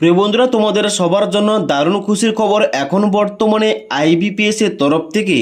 প্রিয় বন্ধুরা, তোমাদের সবার জন্য দারুণ খুশির খবর এখন বর্তমানে আইবিপিএসের তরফ থেকে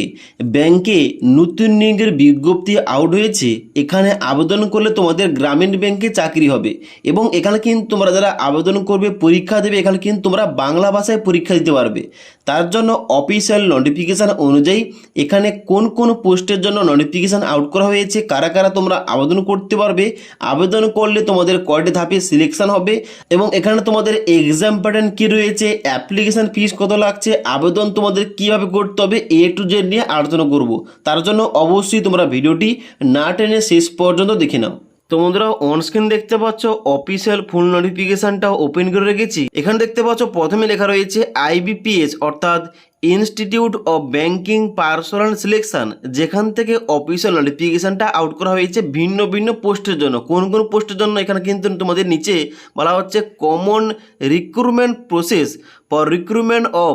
ব্যাংকে নতুন নিয়োগের বিজ্ঞপ্তি আউট হয়েছে। এখানে আবেদন করলে তোমাদের গ্রামীণ ব্যাংকে চাকরি হবে এবং এখানে কিন্তু তোমরা যারা আবেদন করবে, পরীক্ষা দেবে, এখানে কিন্তু তোমরা বাংলা ভাষায় পরীক্ষা দিতে পারবে। তার জন্য অফিসিয়াল নোটিফিকেশান অনুযায়ী এখানে কোন কোন পোস্টের জন্য নোটিফিকেশান আউট করা হয়েছে, কারা কারা তোমরা আবেদন করতে পারবে, আবেদন করলে তোমাদের কয়টি ধাপে সিলেকশন হবে এবং এখানে তোমাদের এক্সাম প্যাটার্ন কী রয়েছে অ্যাপ্লিকেশান ফিস কত লাগছে, আবেদন তোমাদের কীভাবে করতে হবে এ টু জেড নিয়ে আলোচনা করব। তার জন্য অবশ্যই তোমরা ভিডিওটি না টেনে শেষ পর্যন্ত দেখে নাও। তো বন্ধুরা অন স্ক্রিন দেখতে পাচ্ছ অফিসিয়াল ফুল নোটিফিকেশনটা ওপেন করে রেখেছি। এখানে দেখতে পাচ্ছ প্রথমে লেখা রয়েছে আইবিপিএস অর্থাৎ institute of banking personnel selection যেখান থেকে অফিসিয়াল নোটিফিকেশনটা আউট করা হয়েছে ভিন্ন ভিন্ন পোস্টের জন্য। কোন কোন পোস্টের জন্য? এখানে কিন্তু তোমাদের নিচে বলা হচ্ছে common recruitment process for recruitment of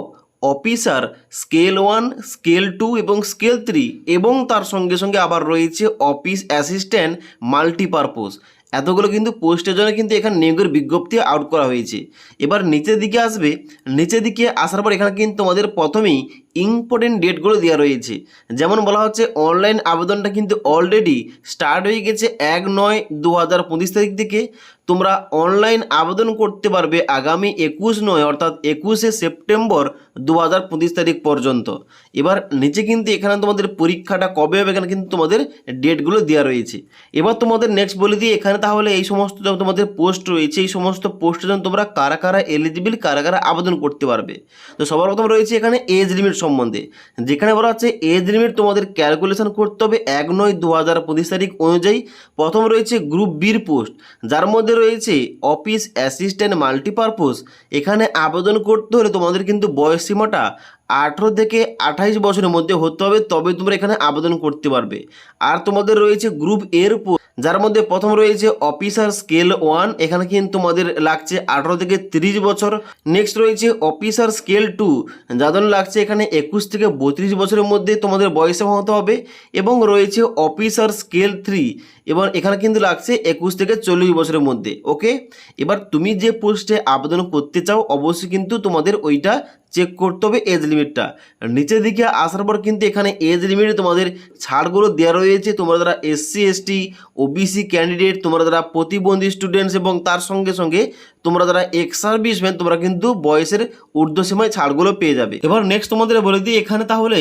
officer scale one, scale two এবং স্কেল থ্রি এবং তার সঙ্গে সঙ্গে আবার রয়েছে অফিস অ্যাসিস্ট্যান্ট মাল্টিপারপোজ। এতগুলো কিন্তু পোস্টের জন্য কিন্তু এখানে নিয়োগের বিজ্ঞপ্তি আউট করা হয়েছে। এবার নিচের দিকে আসবে। নিচের দিকে আসার পর এখানে কিন্তু আমাদের প্রথমেই ইম্পর্টেন্ট ডেটগুলো দেওয়া রয়েছে। যেমন বলা হচ্ছে অনলাইন আবেদনটা কিন্তু অলরেডি স্টার্ট হয়ে গেছে এক নয় দু হাজার পঁচিশ তারিখ থেকে। তোমরা অনলাইন আবেদন করতে পারবে আগামী একুশ নয়, অর্থাৎ একুশে সেপ্টেম্বর দু হাজার পঁচিশ তারিখ পর্যন্ত। এবার নিচে কিন্তু এখানে তোমাদের পরীক্ষাটা কবে হবে, এখানে কিন্তু তোমাদের ডেটগুলো দেওয়া রয়েছে। এবার তোমাদের নেক্সট বলে দিই, এখানে তাহলে এই সমস্ত তোমাদের পোস্ট রয়েছে, এই সমস্ত পোস্টের জন্য তোমরা কারা কারা এলিজিবল কারা কারা আবেদন করতে পারবে। তো সবার প্রথম রয়েছে এখানে এজ লিমিট সম্বন্ধে, যেখানে বলা হচ্ছে এজ লিমিট তোমাদের ক্যালকুলেশন করতে হবে এক নয় দু হাজার পঁচিশ তারিখ অনুযায়ী। প্রথম রয়েছে গ্রুপ বির পোস্ট যার মধ্যে রয়েছে অফিস অ্যাসিস্ট্যান্ট মাল্টিপারপোস এখানে আবেদন করতে হলে তোমাদের কিন্তু বয়স সীমাটা আঠেরো থেকে আঠাইশ বছরের মধ্যে হতে হবে, তবে তোমরা এখানে আবেদন করতে পারবে। আর তোমাদের রয়েছে গ্রুপ এর যার মধ্যে প্রথম রয়েছে অফিসার স্কেল ওয়ান এখানে কিন্তু তোমাদের লাগছে আঠারো থেকে তিরিশ বছর। নেক্সট রয়েছে অফিসার স্কেল টু যাদের লাগছে এখানে একুশ থেকে বত্রিশ বছরের মধ্যে তোমাদের বয়সে হতে হবে। এবং রয়েছে অফিসার স্কেল থ্রি এবং এখানে কিন্তু লাগছে একুশ থেকে চল্লিশ বছরের মধ্যে ওকে এবার তুমি যে পোস্টে আবেদন করতে চাও, অবশ্যই কিন্তু তোমাদের ওইটা চেক করতে হবে এজ লিমিটটা নিচের দিকে আসার পর কিন্তু এখানে এজ লিমিটে তোমাদের ছাড়গুলো দেওয়া রয়েছে। তোমরা যারা এসসি এসটি ওবিসি ক্যান্ডিডেট তোমরা যারা প্রতিবন্ধী স্টুডেন্টস এবং তার সঙ্গে সঙ্গে তোমরা যারা এক্স সার্ভিসম্যান তোমরা কিন্তু বয়সের ঊর্ধ্বসীমায় ছাড়গুলো পেয়ে যাবে। এবার নেক্সট তোমাদের বলে দিই, এখানে তাহলে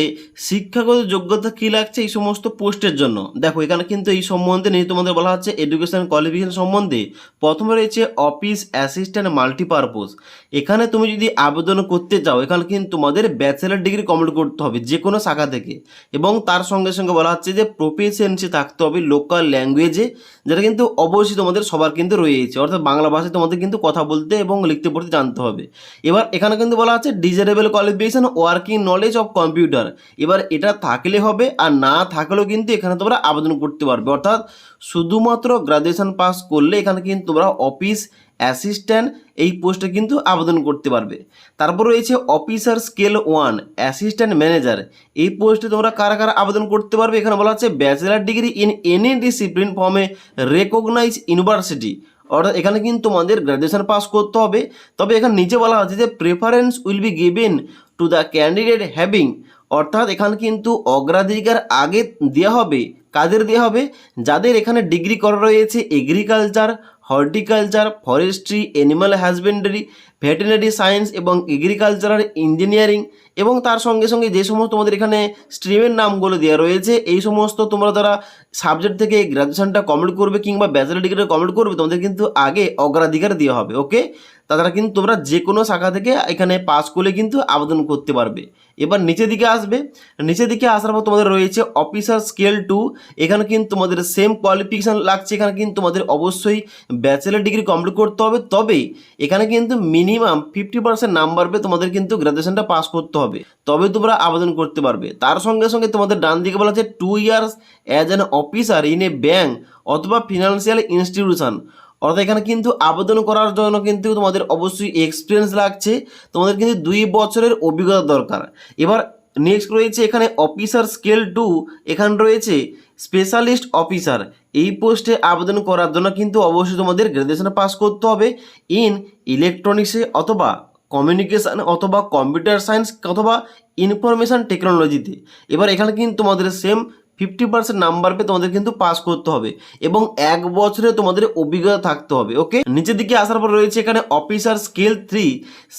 শিক্ষাগত যোগ্যতা কী লাগছে এই সমস্ত পোস্টের জন্য? দেখো, এখানে কিন্তু এই সম্বন্ধে নিয়ে তোমাদের বলা হচ্ছে এডুকেশন কোয়ালিফিকেশন সম্বন্ধে। প্রথমে রয়েছে অফিস অ্যাসিস্ট্যান্ট মাল্টিপারপোজ এখানে তুমি যদি আবেদন করতে চাও, এখানে কিন্তু তোমাদের ব্যাচেলার ডিগ্রি কমপ্লিট করতে হবে যে কোনো শাখা থেকে। এবং তার সঙ্গে সঙ্গে বলা হচ্ছে যে প্রফেশনসি থাকতে হবে লোকাল ল্যাঙ্গুয়েজে যেটা কিন্তু অবশ্যই তোমাদের সবার কিন্তু রয়েছে। অর্থাৎ বাংলা ভাষায় তোমাদের কিন্তু কথা বলতে এবং লিখতে পড়তে জানতে হবে। এবার এখানে কিন্তু বলা আছে desirable qualification working knowledge of computer এবার এটা থাকলে হবে, আর না থাকলেও কিন্তু এখানে তোমরা আবেদন করতে পারবে। অর্থাৎ শুধুমাত্র গ্রাজুয়েশন পাস করলে এখানে কিন্তু তোমরা অফিস অ্যাসিস্ট্যান্ট এই পোস্টে কিন্তু আবেদন করতে পারবে। তারপর রয়েছে officer scale one assistant manager এই পোস্টে তোমরা কারা কারা আবেদন করতে পারবে? এখানে বলা হচ্ছে bachelor degree in any discipline from recognise university অর্থাৎ এখানে কিন্তু তোমাদের গ্র্যাজুয়েশন পাস করতে হবে তবে এখানে নিচে বলা আছে যে preference will be given to the candidate having অর্থাৎ এখানে কিন্তু অগ্রাধিকার আগে দেওয়া হবে কাদের দেওয়া হবে যাদের এখানে ডিগ্রি করা রয়েছে agriculture horticulture forestry animal husbandry veterinary science এবং এগ্রিকালচারাল ইঞ্জিনিয়ারিং এবং তার সঙ্গে সঙ্গে যে সমস্ত তোমাদের এখানে স্ট্রিমের নামগুলো দেওয়া রয়েছে, এই সমস্ত তোমরা যারা সাবজেক্ট থেকে গ্র্যাজুয়েশনটা কমপ্লিট করবে কিংবা ব্যাচেলার ডিগ্রিটা কমপ্লিট করবে, তোমাদের কিন্তু আগে অগ্রাধিকার দেওয়া হবে ওকে তাছাড়া কিন্তু তোমরা যে কোনো শাখা থেকে এখানে পাস করলে কিন্তু আবেদন করতে পারবে। এবার নিচের দিকে আসবে। নিচের দিকে আসার পর তোমাদের রয়েছে অফিসার স্কেল টু এখানে কিন্তু তোমাদের সেম কোয়ালিফিকেশান লাগছে, এখানে কিন্তু তোমাদের অবশ্যই ব্যাচেলার ডিগ্রি কমপ্লিট করতে হবে। তবে এখানে কিন্তু মিনিমাম ফিফটি পার্সেন্ট নাম্বার পেয়ে তোমাদের কিন্তু গ্র্যাজুয়েশনটা পাস করতে হবে। তবে তোমরা আবেদন করতে পারবে। তার সঙ্গে সঙ্গে তোমাদের ডান দিকে বলা আছে two years as an officer in a bank অথবা ফিনান্সিয়াল ইনস্টিটিউশন অর্থাৎ এখানে কিন্তু আবেদন করার জন্য কিন্তু তোমাদের অবশ্যই এক্সপিরিয়েন্স লাগছে। তোমাদের কিন্তু দুই বছরের অভিজ্ঞতা দরকার। এবার নেক্সট রয়েছে এখানে অফিসার স্কেল টু এখানে রয়েছে স্পেশালিস্ট অফিসার। এই পোস্টে আবেদন করার জন্য কিন্তু অবশ্যই তোমাদের গ্র্যাজুয়েশন পাস করতে হবে ইন ইলেকট্রনিক্সে অথবা কমিউনিকেশান অথবা কম্পিউটার সায়েন্স অথবা ইনফরমেশান টেকনোলজিতে। এবার এখানে কিন্তু তোমাদের সেম ফিফটি পার্সেন্ট নাম্বার পেয়ে তোমাদের কিন্তু পাস করতে হবে এবং এক বছরে তোমাদের অভিজ্ঞতা থাকতে হবে, ওকে? নিচের দিকে আসার পর রয়েছে এখানে officer scale three,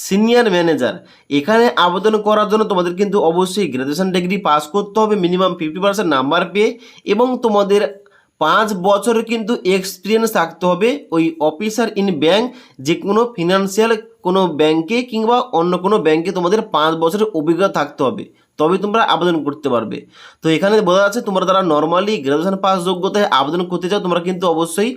senior manager. এখানে আবেদন করার জন্য তোমাদের কিন্তু অবশ্যই গ্র্যাজুয়েশন ডিগ্রি পাস করতে হবে, মিনিমাম ফিফটি পার্সেন্ট নাম্বার পেয়ে এবং তোমাদের পাঁচ বছরের কিন্তু এক্সপিরিয়েন্স থাকতে হবে ওই অফিসার ইন ব্যাংক যে কোনো ফিনান্সিয়াল কোনো ব্যাংকে কিংবা অন্য কোনো ব্যাংকে তোমাদের পাঁচ বছরের অভিজ্ঞতা থাকতে হবে। তবে তোমরা আবেদন করতে পারবে। তো এখানে বোঝা যাচ্ছে তোমরা যারা নর্মালি গ্রাজুয়েশন পাস যোগ্যতায় আবেদন করতে চাও, তোমরা কিন্তু অবশ্যই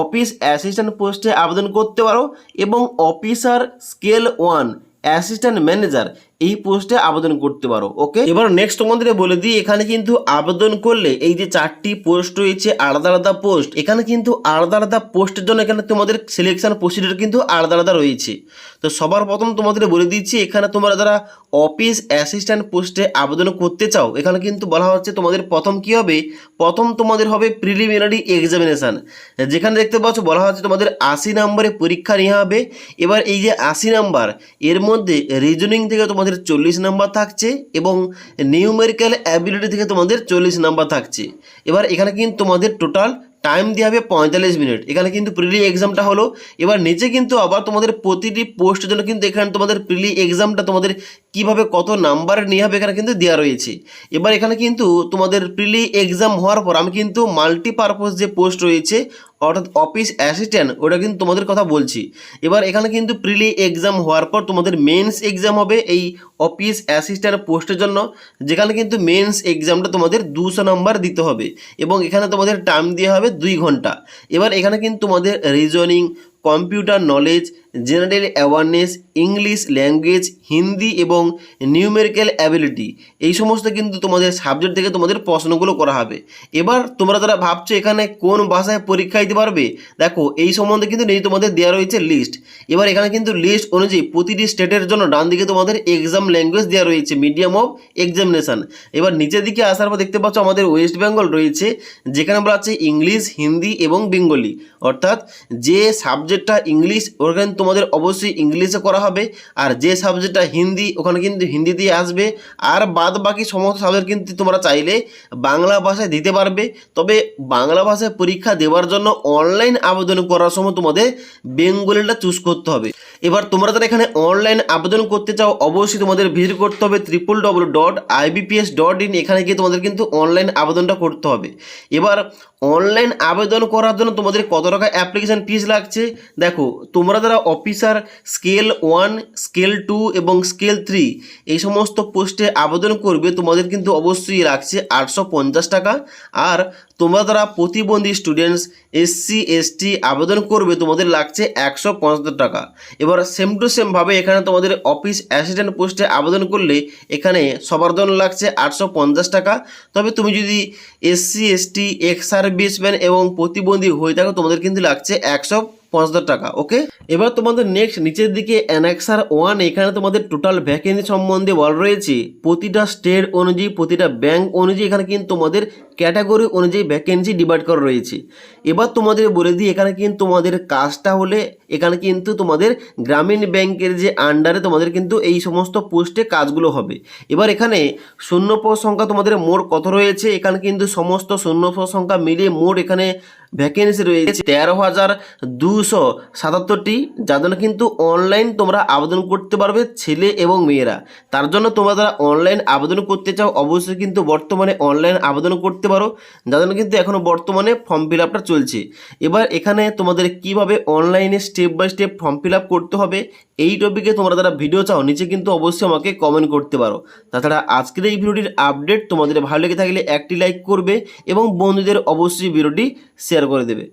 অফিস অ্যাসিস্ট্যান্ট পোস্টে আবেদন করতে পারো এবং officer scale one assistant manager এই পোস্টে আবেদন করতে পারো ওকে এবার নেক্সট তোমাদের বলে দিই, এখানে কিন্তু আবেদন করলে এই যে চারটি পোস্ট রয়েছে, আলাদা আলাদা পোস্ট এখানে কিন্তু আলাদা আলাদা পোস্টের জন্য এখানে তোমাদের সিলেকশন প্রসিডিওর কিন্তু আলাদা আলাদা রয়েছে। তো সবার প্রথম তোমাদের বলে দিচ্ছি, এখানে তোমরা যারা অফিস অ্যাসিস্ট্যান্ট পোস্টে আবেদন করতে চাও, এখানে কিন্তু বলা হচ্ছে তোমাদের প্রথম কি হবে? প্রথম তোমাদের হবে প্রিলিমিনারি এক্সামিনেশান যেখানে দেখতে পাচ্ছ, বলা হচ্ছে তোমাদের আশি নম্বরে পরীক্ষা নেওয়া হবে। এবার এই যে আশি নাম্বার, এর মধ্যে রিজনিং থেকে তোমাদের চল্লিশ নাম্বার থাকছে এবং নিউমেরিক্যাল অ্যাবিলিটি থেকে তোমাদের চল্লিশ নাম্বার থাকছে। এবার এখানে কিন্তু তোমাদের টোটাল টাইম দেওয়া হবে পঁয়তাল্লিশ মিনিট এখানে কিন্তু প্রিলি এক্সামটা হলো। এবার নিচে কিন্তু আবার তোমাদের প্রতিটি পোস্টের জন্য কিন্তু এখানে তোমাদের প্রিলি এক্সামটা তোমাদের কীভাবে কত নাম্বার নেওয়া হবে এখানে কিন্তু দেওয়া রয়েছে। এবার এখানে কিন্তু তোমাদের প্রিলি এক্সাম হওয়ার পর আমি কিন্তু মাল্টিপারপাস যে পোস্ট রয়েছে অর্থাৎ অফিস অ্যাসিস্ট্যান্ট ওটা কিন্তু তোমাদের কথা বলছি। এবার এখানে কিন্তু প্রিলি এক্সাম হওয়ার পর তোমাদের মেন্স এক্সাম হবে এই অফিস অ্যাসিস্ট্যান্ট পোস্টের জন্য, যেখানে কিন্তু মেন্স এক্সামটা তোমাদের দুশো নম্বর দিতে হবে এবং এখানে তোমাদের টাইম দেওয়া হবে দুই ঘণ্টা। এবার এখানে কিন্তু তোমাদের reasoning computer knowledge general awareness, English language, Hindi এবং নিউমেরিক্যাল অ্যাবিলিটি। এই সমস্ত কিন্তু তোমাদের সাবজেক্ট থেকে তোমাদের প্রশ্নগুলো করা হবে। এবার তোমরা যারা ভাবছ এখানে কোন ভাষায় পরীক্ষা দিতে পারবে, দেখো, এই সম্বন্ধে কিন্তু নেই তোমাদের দেওয়া রয়েছে লিস্ট এবার এখানে কিন্তু লিস্ট অনুযায়ী প্রতিটি স্টেটের জন্য ডান দিকে তোমাদের এক্সাম ল্যাঙ্গুয়েজ দেওয়া রয়েছে মিডিয়াম অফ এক্সামিনেশান এবার নিচের দিকে আসার পর দেখতে পাচ্ছ আমাদের ওয়েস্ট বেঙ্গল রয়েছে, যেখানে বলা আছে ইংলিশ হিন্দি এবং বেঙ্গলি অর্থাৎ যে সাবজেক্টটা ইংলিশ ওখানে তোমাদের অবশ্যই ইংলিশে করা হবে, আর যে সাবজেক্টটা হিন্দি, ওখানে কিন্তু হিন্দি দিয়ে আসবে, আর বাদ বাকি সমস্ত সাবজেক্ট কিন্তু তোমরা চাইলে বাংলা ভাষায় দিতে পারবে। তবে বাংলা ভাষায় পরীক্ষা দেওয়ার জন্য অনলাইন আবেদন করার সময় তোমাদের বেঙ্গলিটা চুজ করতে হবে। এবার তোমরা যারা এখানে অনলাইন আবেদন করতে চাও, অবশ্যই তোমাদের ভিজিট করতে হবে triple W dot IBPS dot in এখানে গিয়ে তোমাদের কিন্তু অনলাইন আবেদনটা করতে হবে। এবার অনলাইন আবেদন করার জন্য তোমাদের কত টাকা অ্যাপ্লিকেশান ফিস লাগছে? দেখো, তোমরা যারা officer scale one, scale two এবং স্কেল থ্রি এই সমস্ত পোস্টে আবেদন করবে। তোমাদের কিন্তু অবশ্যই লাগছে আটশো পঞ্চাশ টাকা। আর তোমরা যারা প্রতিবন্ধী স্টুডেন্টস এসসি এসটি আবেদন করবে, তোমাদের লাগছে একশো পঁচাত্তর টাকা। এবার সেম টু সেমভাবে এখানে তোমাদের অফিস অ্যাসিস্ট্যান্ট পোস্টে আবেদন করলে এখানে সবার জন্য লাগছে আটশো পঞ্চাশ টাকা। তবে তুমি যদি এসসি এসটি এক্স সার্ভিসম্যান এবং প্রতিবন্ধী হয়ে থাকো, তোমাদের কিন্তু লাগছে একশো পঁচাত্তর টাকা ওকে এবার তোমাদের নেক্সট নিচের দিকে অ্যানেক্সার ওয়ান এখানে তোমাদের টোটাল ভ্যাকেন্সি সম্বন্ধে বল রয়েছে। প্রতিটা স্টেট অনুযায়ী, প্রতিটা ব্যাংক অনুযায়ী এখানে কিন্তু তোমাদের ক্যাটাগরি অনুযায়ী ভ্যাকেন্সি ডিভাইড করা রয়েছে। এবার তোমাদের বলে দিই, এখানে কিন্তু তোমাদের কাজটা হলে, এখানে কিন্তু তোমাদের গ্রামীণ ব্যাংকের যে আন্ডারে তোমাদের কিন্তু এই সমস্ত পোস্টে কাজগুলো হবে। এবার এখানে শূন্য সংখ্যা তোমাদের মোট কত রয়েছে? এখানে কিন্তু সমস্ত শূন্য সংখ্যা মিলিয়ে মোট এখানে ভ্যাকেন্সি রয়েছে তেরো হাজার দুশো সাতাত্তরটি। যার জন্য কিন্তু অনলাইন তোমরা আবেদন করতে পারবে ছেলে এবং মেয়েরা। তার জন্য তোমরা যারা অনলাইন আবেদন করতে চাও, অবশ্যই কিন্তু বর্তমানে অনলাইন আবেদন করতে পারো। যার জন্য কিন্তু এখনও বর্তমানে ফর্ম ফিল আপটা চলছে। এবার এখানে তোমাদের কীভাবে অনলাইনে step by step form fill up করতে হবে এই টপিকে তোমরা যারা ভিডিও চাও, নিচে কিন্তু অবশ্যই আমাকে কমেন্ট করতে পারো। তাছাড়া আজকের এই ভিডিওটির আপডেট তোমাদের ভালো লেগে থাকলে একটি লাইক করবে এবং বন্ধুদের অবশ্যই ভিডিওটি শেয়ার করে দেবে।